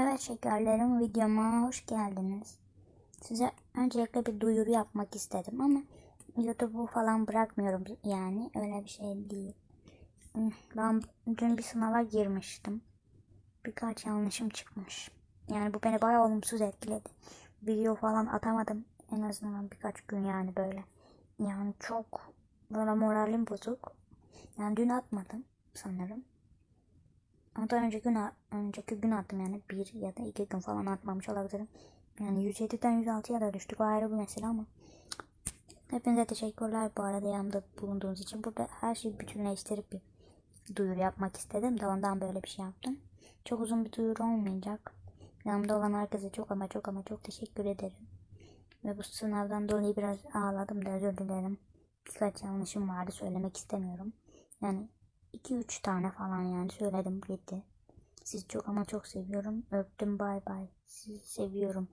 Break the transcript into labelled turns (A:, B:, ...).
A: Evet şekerlerim videoma hoş geldiniz. Size öncelikle bir duyuru yapmak istedim ama YouTube'u falan bırakmıyorum yani öyle bir şey değil. Ben dün bir sınava girmiştim. Birkaç yanlışım çıkmış. Yani bu beni bayağı olumsuz etkiledi. Video falan atamadım en azından birkaç gün yani böyle. Yani çok böyle moralim bozuk. Yani dün atmadım sanırım. Ondan önceki gün, önceki gün attım yani bir ya da iki gün falan atmamış olabilirim. Yani 107'den 106'ya da düştük o ayrı bir mesele ama. Hepinize teşekkürler bu arada yanımda bulunduğunuz için. Burada her şeyi bütünleştirip bir duyuru yapmak istedim de ondan böyle bir şey yaptım. Çok uzun bir duyuru olmayacak. Yanımda olan herkese çok ama çok ama çok teşekkür ederim. Ve bu sınavdan dolayı biraz ağladım da özür dilerim. Birkaç yanlışım vardı söylemek istemiyorum. Yani 2-3 tane falan yani söyledim gitti. Sizi çok ama çok seviyorum. Öptüm bay bay. Sizi seviyorum.